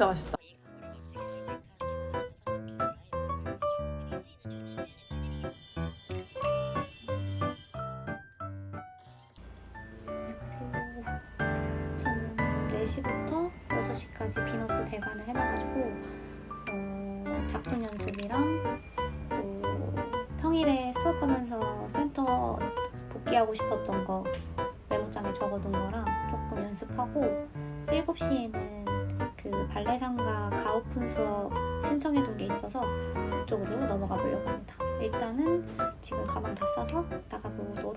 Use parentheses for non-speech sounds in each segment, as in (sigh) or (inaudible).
진짜 맛있다. 저는 4시부터 6시까지 비너스 대관을 해놔가지고 어, 작품 연습이랑 또 평일에 수업하면서 센터 복귀하고 싶었던 거 메모장에 적어둔 거랑 조금 연습하고 7시에는 그 발레상가 가오픈 수업 신청해둔 게 있어서 그쪽으로 넘어가 보려고 합니다. 일단은 지금 가방 다 싸서 나가보도록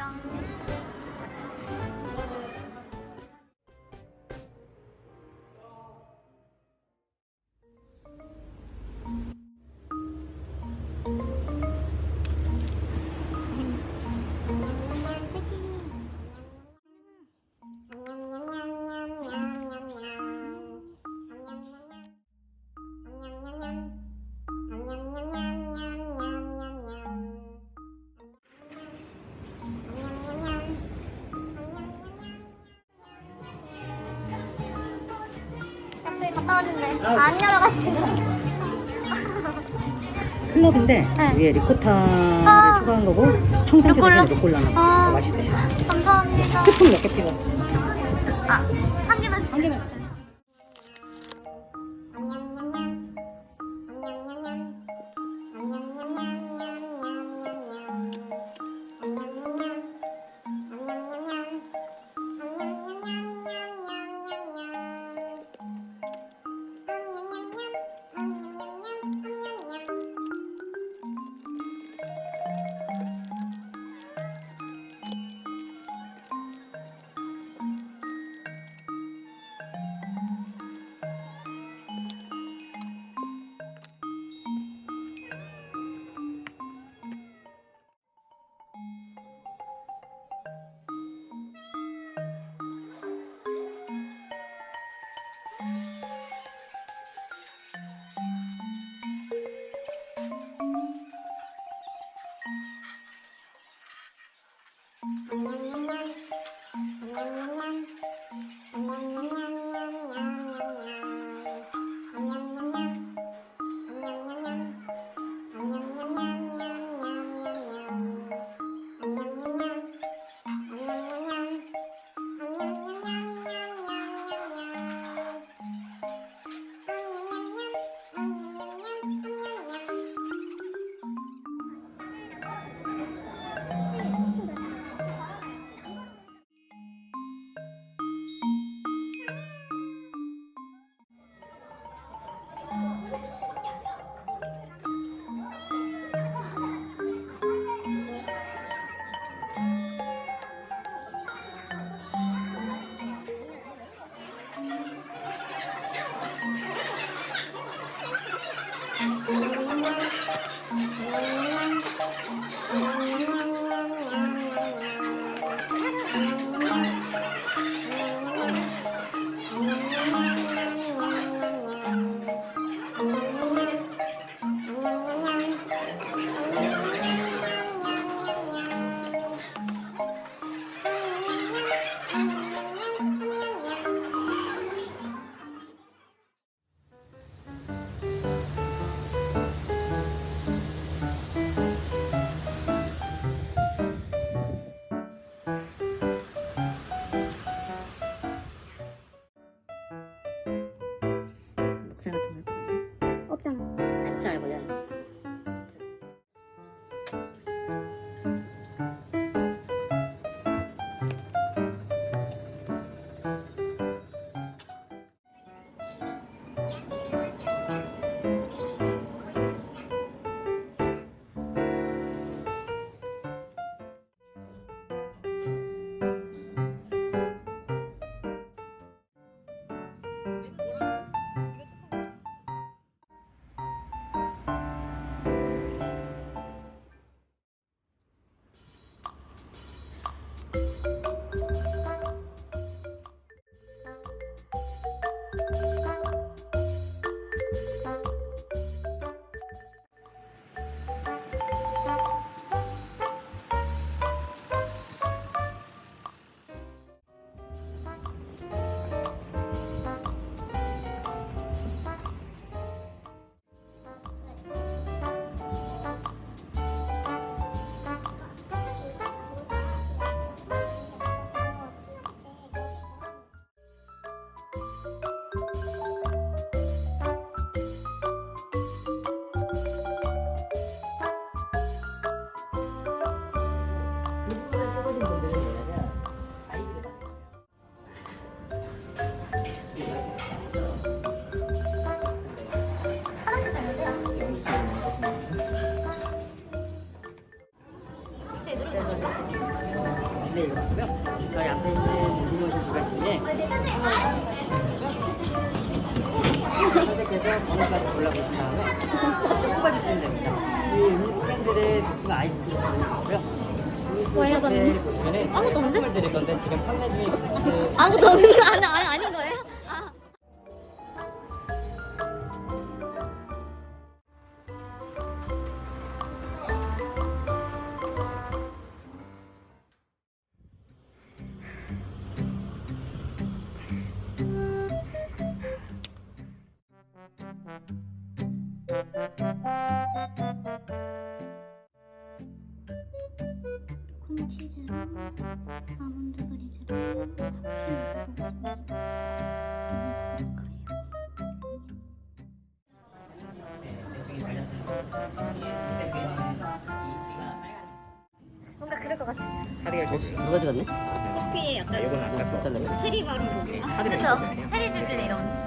먹겠 왔는데 안 열어가지고. 클럽인데 네. 위에 리코타를 아. 추가한 거고 루꼴라? 루꼴라 넣어 아. 맛있대 감사합니다. 스푼 몇개 필요해? 아, 한 개만 주세요. 한 개만 목살 있고요. 저희 앞에 있는 리모션 두 가지 중에 선택해서 번호까지 골라보신 다음에 뽑아주시면 됩니다. 이 음료수 캔들의 복숭아 아이스티를 드리고요. 뭐예요? 보시면은 아무것도 없는데? 선물 드릴 건데 지금 판매 중인 그 아무것도 없는 거 아니, 아니, 아닌 거예요? 누가 찍었네? 커피에 약간 이건 아까 못 잘랐네. 체리 바른 거. 그쵸? 체리 주블리 이런.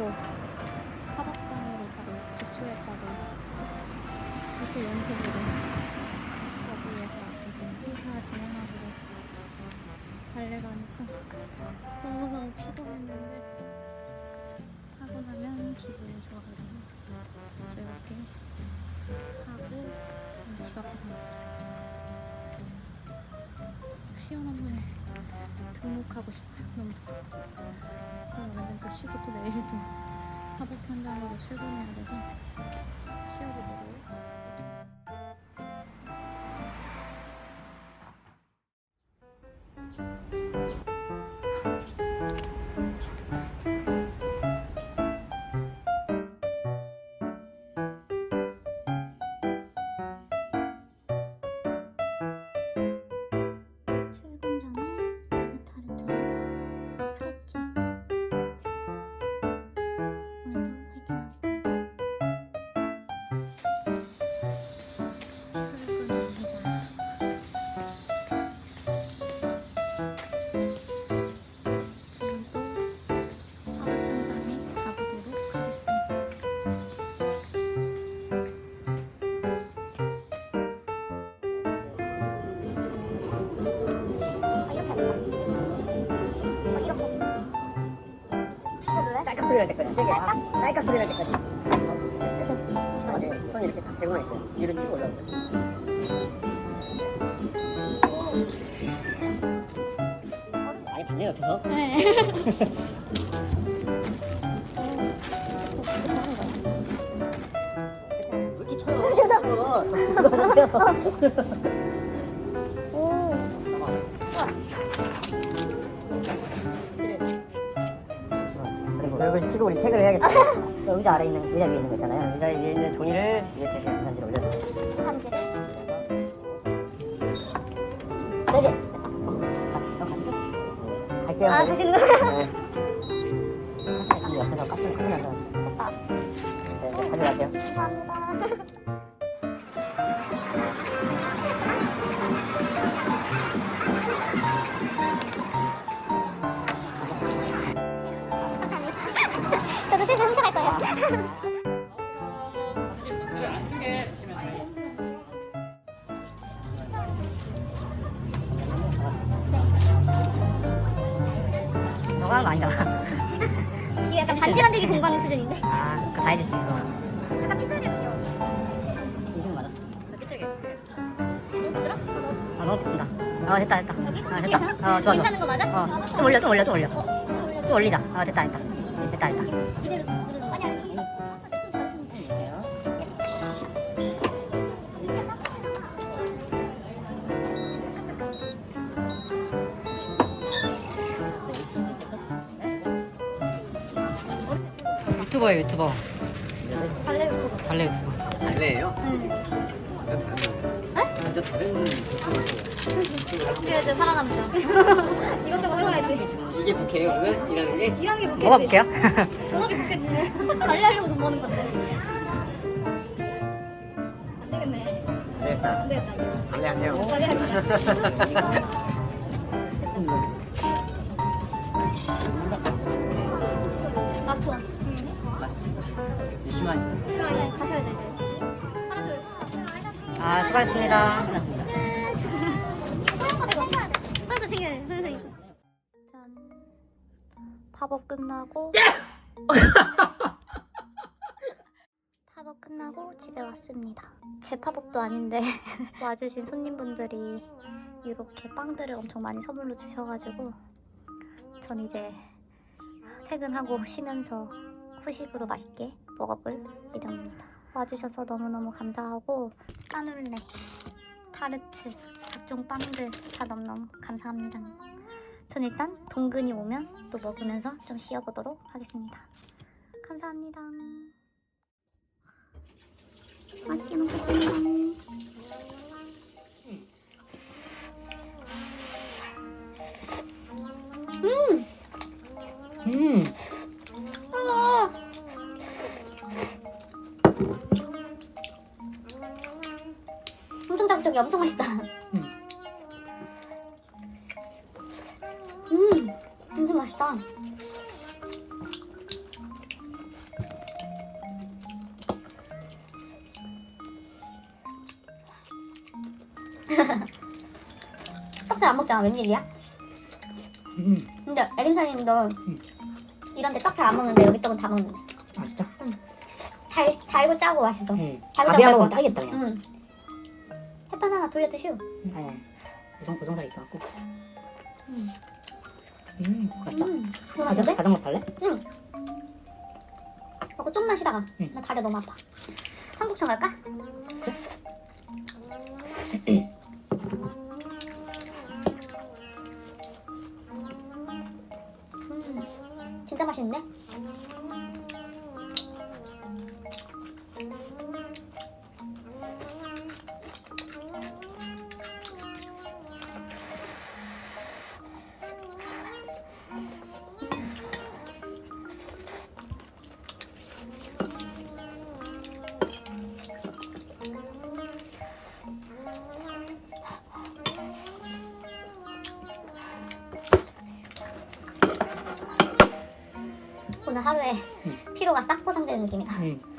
오늘도 화박장애로 바로 직출했다가 이틀 연속으로 거기에서 무슨 행사 진행하고 발레 가니까 너무너무 피곤했는데 하고 나면 기분이 좋아가지고 즐겁게 하고 지금 집 앞에 가있어요. 시원한 물에 등록하고 싶어요. 너무 더워 오늘은 또 쉬고 또 내일도 (laughs) 화복 현장으로 출근해야 돼서 쉬어보도록 날 때까지 세게. 딸깍 소리 날 때까지. 맞아요 손 이렇게 딱 대고만 있어요. 위로 치고 올라오죠 많이 봤네 옆에서. 네. 왜 이렇게 쳐요 (laughs) 얼굴 치고 우리 체크를 해야겠다 (laughs) 저 의자 아래 있는 의자 위에 있는 거 있잖아요 의자 위에 있는 종이를 위에 대신 유산지를 올려주세요 한지를 세게 가, 가시죠 네, 갈게요 아, 저희. 가시는 거예요? 네. 사실 이 옆에서 카페 카페 나서 됐다. 네, 이제 가져갈게요 감사합니다. (laughs) 아니잖아 이게 약간 반지 만들기 공방 수준인데? 아 그거 다 해주지 그거 약간 삐뚤게 귀여워. 이름 맞았어 삐뚤게 너무 부드럽어? 너아 너무 뜯긴다 어 됐다 됐다 여기? 아? 됐다 어 좋아 좋아 괜찮은 거 맞아? 어 좀 올려 좀 올려 좀 올려 어, 이거 올려. 좀 올리자 어 됐다 됐다 됐다 됐다 이대로 유튜버예요 유튜버 발레 유튜버. 발레 유튜버 달래예요? 응. 완전 다른 거네. 완전 다른 학교에서 살아남자. (laughs) 이것도 먹어야지. 이게 부캐예요 그러면? 일하는 게? 일하는 게 부캐지. 뭐가 볼게요? 본업이 (laughs) 부캐지. 관리하려고 돈 버는 건데. 안 되겠네. 네, 자, 안 되겠다. 달래하세요. 라스트 (laughs) 아 수고하셨습니다 끝났습니다. 팝업 끝나고. 팝업 끝나고 집에 왔습니다. 제 팝업도 아닌데 (laughs) 와주신 손님분들이 이렇게 빵들을 엄청 많이 선물로 주셔가지고 전 이제 퇴근하고 쉬면서 후식으로 맛있게 먹어볼 예정입니다. 와주셔서 너무너무 감사하고 까눌레, 타르트, 각종 빵들 다 너무너무 감사합니다. 전 일단 동근이 오면 또 먹으면서 좀 쉬어보도록 하겠습니다. 감사합니다. 맛있게 먹겠습니다. 음엄 청 자극적이 엄청 맛있다. 음, 엄청 맛있다. (laughs) 떡잘 안 먹잖아. 웬일이야? 음. 근데 에림사님도 이런데 떡 잘 안 먹는데 여기 떡은 다 먹는데. 아 진짜? 잘 달고 짜고 맛있어. 응 달고 밥이랑 짜고 먹으면 딱이겠다 그냥 응. 햇반 하나 돌려 드시오. 아니 아니 우동, 우동살 있어갖고 음. 음 맛있다 음, 그거 가정, 맛있는데? 가정 맛달래? 응. 먹고 좀만 쉬다가 응. 나 다리 너무 아파. 삼국천 갈까? 음, 진짜 맛있는데? 피